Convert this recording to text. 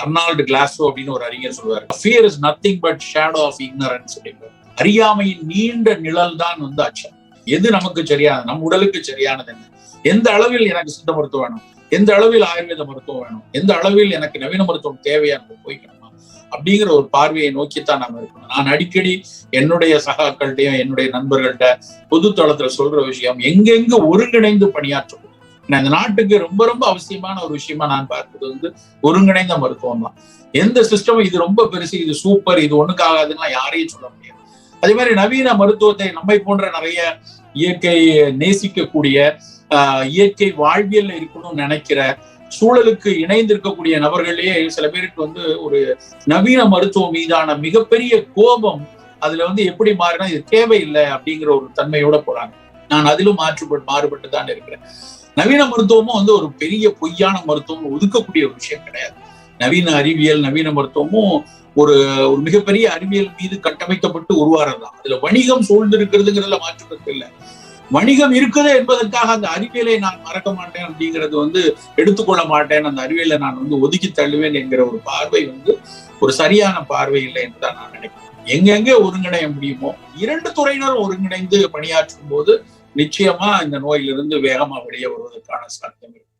Arnold கிளாஸோ அப்படின்னு ஒரு அறிஞர் சொல்லுவார். Fear is nothing but shadow of ignorance அறியாமையின் நீண்ட நிழல் தான் வந்து அச்சம் எது நமக்கு சரியானது? நம் உடலுக்கு சரியானது என்ன? எந்த அளவில் எனக்கு சித்த மருத்துவம் வேணும்? எந்த அளவில் ஆயுர்வேத மருத்துவம் வேணும்? எந்த அளவில் எனக்கு நவீன மருத்துவம் தேவையா? நம்ம போய்க்கணுமா அப்படிங்கிற ஒரு பார்வையை நோக்கித்தான் நாம இருக்கணும். நான் அடிக்கடி என்னுடைய சகாக்கள்டையும் என்னுடைய நண்பர்கள்ட்ட பொது தளத்துல சொல்ற விஷயம் எங்கெங்க ஒருங்கிணைந்து பணியாற்றும் இந்த நாட்டுக்கு ரொம்ப ரொம்ப அவசியமான ஒரு விஷயமா நான் பார்ப்பது வந்து ஒருங்கிணைந்த மருத்துவம் தான். எந்த சிஸ்டமும் இது ரொம்ப பெருசு இது சூப்பர் இது ஒண்ணுக்காகாதுன்னா யாரையும் சொல்ல முடியாது. அதே மாதிரி நவீன மருத்துவத்தை நம்மை போன்ற நிறைய இயற்கை நேசிக்கக்கூடிய ஆஹ், இயற்கை வாழ்வியல்ல இருக்கணும்னு நினைக்கிற சூழலுக்கு இணைந்து இருக்கக்கூடிய நபர்களே சில பேருக்கு வந்து ஒரு நவீன மருத்துவம் மீதான மிகப்பெரிய கோபம் அதுல வந்து எப்படி மாறினா இது தேவையில்லை அப்படிங்கிற ஒரு தன்மையோட போறாங்க. நான் அதிலும் மாற்றுபட்டு மாறுபட்டு தான் இருக்கிறேன். நவீன மருத்துவமும் வந்து ஒரு பெரிய பொய்யான மருத்துவம் ஒதுக்கக்கூடிய ஒரு விஷயம் கிடையாது. நவீன அறிவியல் நவீன மருத்துவமும் ஒரு ஒரு மிகப்பெரிய அறிவியல் மீது கட்டமைக்கப்பட்டு உருவாறதுதான் அதுல வணிகம் சூழ்ந்து இருக்கிறதுங்கிறதுல மாற்றுறது இல்லை. வணிகம் இருக்குது என்பதற்காக அந்த அறிவியலை நான் மறக்க மாட்டேன் அப்படிங்கிறது வந்து எடுத்துக்கொள்ள மாட்டேன். அந்த அறிவியலை நான் வந்து ஒதுக்கி தள்ளுவேன் என்கிற ஒரு பார்வை வந்து ஒரு சரியான பார்வை இல்லை என்று தான் நான் நினைக்கிறேன். எங்கெங்கே ஒருங்கிணைய முடியுமோ இரண்டு துறையினரும் ஒருங்கிணைந்து பணியாற்றும் போது நிச்சயமா இந்த நோயிலிருந்து வேகமா வெளியே வருவதற்கான சாத்தியம் இருக்கு.